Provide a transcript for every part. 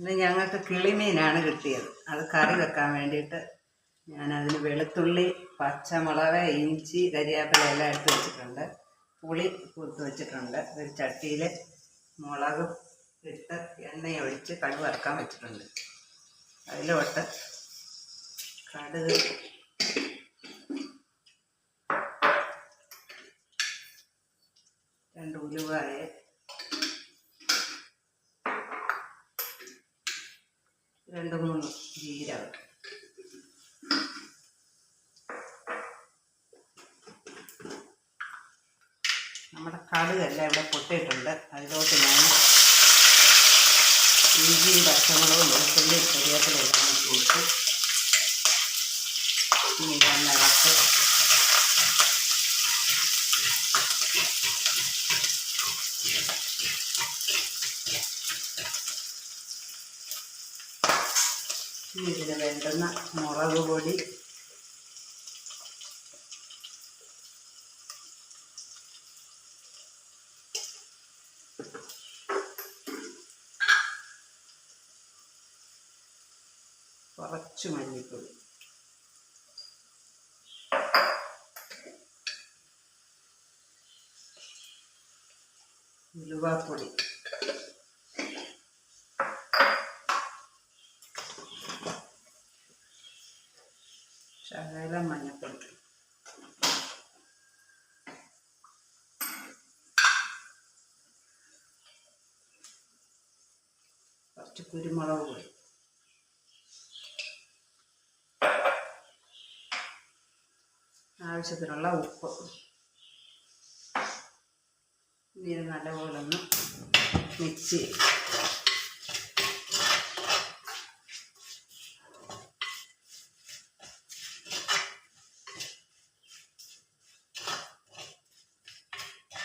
ഇന്ന് ഞങ്ങൾക്ക് കിളിമീനാണ് കിട്ടിയത്. അത് കറി വെക്കാൻ വേണ്ടിയിട്ട് ഞാനതിന് വെളുത്തുള്ളി പച്ചമുളക് ഇഞ്ചി കരിയാപ്പില എല്ലാം എടുത്ത് വെച്ചിട്ടുണ്ട്. പുളി കൂത്ത് വെച്ചിട്ടുണ്ട്. ഒരു ചട്ടിയിൽ മുളക് ഇട്ട് എണ്ണയൊഴിച്ച് കടുക് വറുക്കാൻ വെച്ചിട്ടുണ്ട്. അതിലോട്ട് കടുക് രണ്ട് ഉലുവായ രണ്ട് മൂന്ന് ജീരകം. നമ്മുടെ കടുകല്ല ഇവിടെ പൊട്ടിയിട്ടുണ്ട്. അതിലോട്ട് ഞാൻ ഇഞ്ചിയും പച്ചമുളകും വെളുത്തുള്ളി ചെറിയ ഇട്ട് ഇനി ഇതൊന്ന് ഇളക്ക്. ഇനി ഇതിൽ വേണ്ടുന്ന മുളക് പൊടി. കുറച്ച് മല്ലിപ്പൊടി ഉലുവാപ്പൊടി. ശകലം മഞ്ഞപ്പൊടി. കുറച്ച് കുരുമുളക് പൊടി. ആവശ്യത്തിനുള്ള ഉപ്പ്. ഇനി നല്ലപോലെ ഒന്ന് മിക്സ് ചെയ്യും.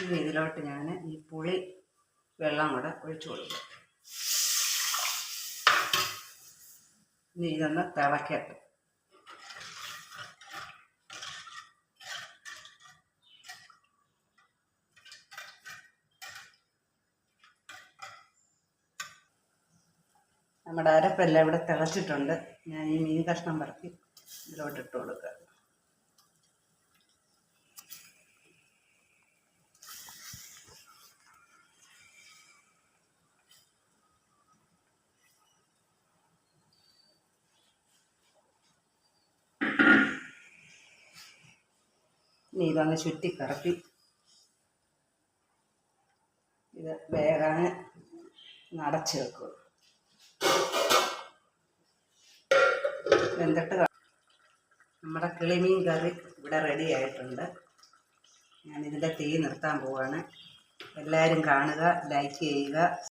ഇനി ഇതിലോട്ട് ഞാൻ ഈ പുളി വെള്ളം കൂടെ ഒഴിച്ചു കൊടുക്കും. ഇനി ഇതൊന്ന് തിളക്കട്ടെ. നമ്മുടെ അരപ്പെല്ലാം ഇവിടെ തിളച്ചിട്ടുണ്ട്. ഞാൻ ഈ മീൻ കഷ്ണം പറക്കി ഇതിലോട്ട് ഇട്ട് കൊടുക്കുക ഇനി ഇതങ്ങ് ചുറ്റി കറക്കി ഇത് വേഗം നടച്ച് വെക്കുക. വെന്തിട്ട് നമ്മുടെ കിളിമീൻ കറി ഇവിടെ റെഡി ആയിട്ടുണ്ട്. ഞാൻ ഇതിന്റെ തീ നിർത്താൻ പോവാണ്. എല്ലാവരും കാണുക ലൈക്ക് ചെയ്യുക.